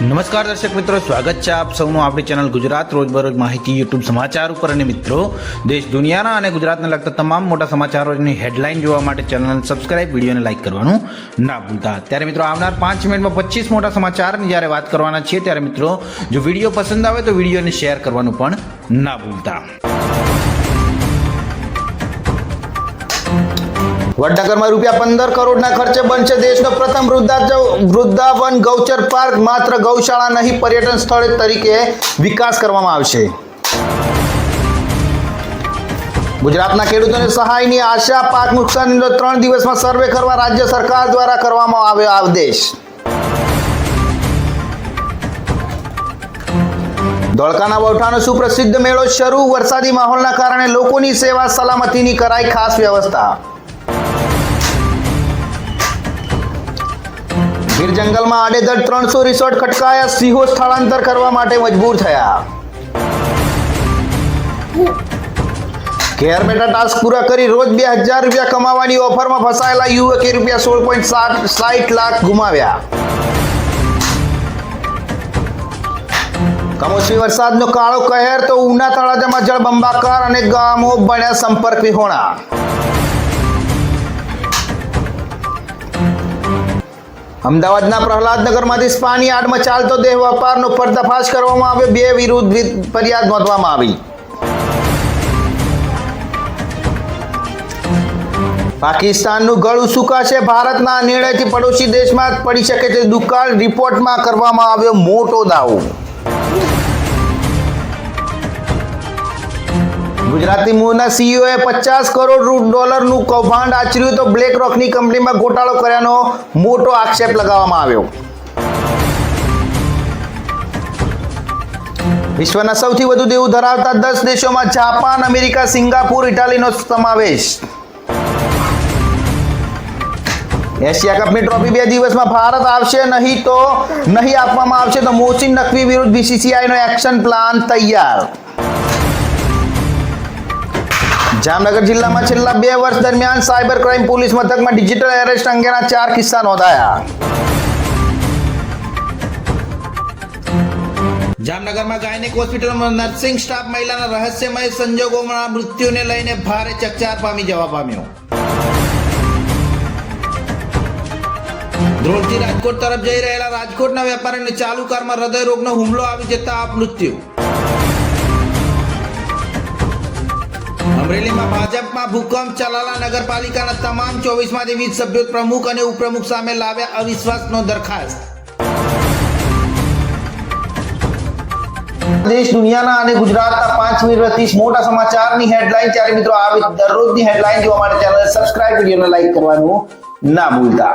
નમસ્કાર દર્શક મિત્રો, સ્વાગત છે આપ સૌનું આપણી ચેનલ ગુજરાત રોજબરોજ માહિતી યુટ્યુબ સમાચાર ઉપર. અને મિત્રો, દેશ દુનિયાના અને ગુજરાતને લગતા તમામ મોટા સમાચારોની હેડલાઇન જોવા માટે ચેનલને સબસ્ક્રાઇબ, વિડીયોને લાઇક કરવાનું ના ભૂલતા. ત્યારે મિત્રો, આવનાર પાંચ મિનિટમાં પચીસ મોટા સમાચારની જ્યારે વાત કરવાના છીએ, ત્યારે મિત્રો, જો વીડિયો પસંદ આવે તો વિડીયોને શેર કરવાનું પણ ના ભૂલતા. વડનગરમાં રૂપિયા પંદર કરોડના ખર્ચે બનશે દેશનો પ્રથમ વૃદ્ધા વૃદ્ધાવન ગૌચર પાર્ક. માત્ર ગૌશાળા નહીં, પર્યટન સ્થળ તરીકે વિકાસ કરવામાં આવશે. ગુજરાતના ખેડૂતોને સહાયની આશા, પાક નુકસાનીનો ત્રણ દિવસમાં સર્વે કરવા રાજ્ય સરકાર દ્વારા કરવામાં આવ્યો આદેશ. ધોળકાના વૌઠાનો સુપ્રસિદ્ધ મેળો શરૂ. વરસાદી માહોલના કારણે લોકોની સેવા સલામતીની કરાઈ ખાસ વ્યવસ્થા. ગીર જંગલમાં આડેધડ ત્રણસો રિસોર્ટ ખટકાયા, સિંહો સ્થળાંતર કરવા માટે મજબૂર થયા. ઘેર બેઠા ટાસ્ક પૂરા કરી રોજ બે હજાર રૂપિયા કમાવાની ઓફરમાં ફસાયેલા યુવકે રૂપિયા સોળ પોઈન્ટ સાત સાઠ લાખ ગુમાવ્યા. કમોસમી વરસાદનો કાળો કહેર તો ઉના તળાજામાં જળબંબાકાર અને ગામો બન્યા સંપર્ક વિહોણા. અમદાવાદના પ્રહલાદનગરમાંથી સ્પાની આડમાં ચાલતો દેહ વેપારનો પર્દાફાશ કરવામાં આવ્યો. બે વિરુદ્ધ ફરિયાદ નોંધવામાં આવી. પાકિસ્તાનનું ગળું સુકાશે ભારતના નિર્ણયથી પડોશી દેશમાં પડી શકે છે દુકાળ રિપોર્ટમાં કરવામાં આવ્યો મોટો દાવો. ગુજરાતી મૂળના સીઈઓએ પચાસ કરોડ ડોલરનું કૌભાંડ આચર્યું તો બ્લેક રોકની કંપનીમાં ગોટાળો કર્યાનો મોટો આક્ષેપ લગાવવામાં આવ્યો. વિશ્વના સૌથી વધુ દેવું ધરાવતા દસ દેશોમાં જાપાન, અમેરિકા, સિંગાપુર, ઇટાલીનો સમાવેશ. એશિયા કપની ટ્રોફી બે દિવસમાં ભારત આવશે નહીં તો નહીં આપવામાં આવશે તો મોહસિન નકવી વિરુદ્ધ બીસીસીઆઈનો એક્શન પ્લાન તૈયાર. જામનગર જિલ્લામાં છેલ્લા બે વર્ષ દરમિયાન સાયબર ક્રાઇમ પોલીસ મથકમાં ડિજિટલ એરેસ્ટ અંગેના ચાર કિસ્સા નોંધાયા. જામનગરમાં ગાયનિક હોસ્પિટલમાં નર્સિંગ સ્ટાફ મહિલાના રહસ્યમય સંજોગોમાં મૃત્યુને લઈને ભારે ચકચાર પામી જવા પામ્યો. ધ્રોળથી રાજકોટ તરફ જઈ રહેલા રાજકોટના વેપારીને ચાલુ કારમાં હૃદય હુમલો આવી જતા આપ મૃત્યુ. અમરેલીમાં ભાજપમાં ભૂકંપ ચલાલા નગરપાલિકાના તમામ ચોવીસમાંથી વીસ સભ્યો પ્રમુખ અને ઉપપ્રમુખ સામે લાવ્યા અવિશ્વાસનો દરખાસ્ત. દેશ દુનિયાના અને ગુજરાતના પાંચ મિનિટ ત્રીસ મોટા સમાચારની હેડલાઇન. ચારે મિત્રો આવી દરરોજની હેડલાઇન જોવા માટે ચેનલ સબસ્ક્રાઇબ વિડીયોને લાઈક કરવાનું ના ભૂલતા.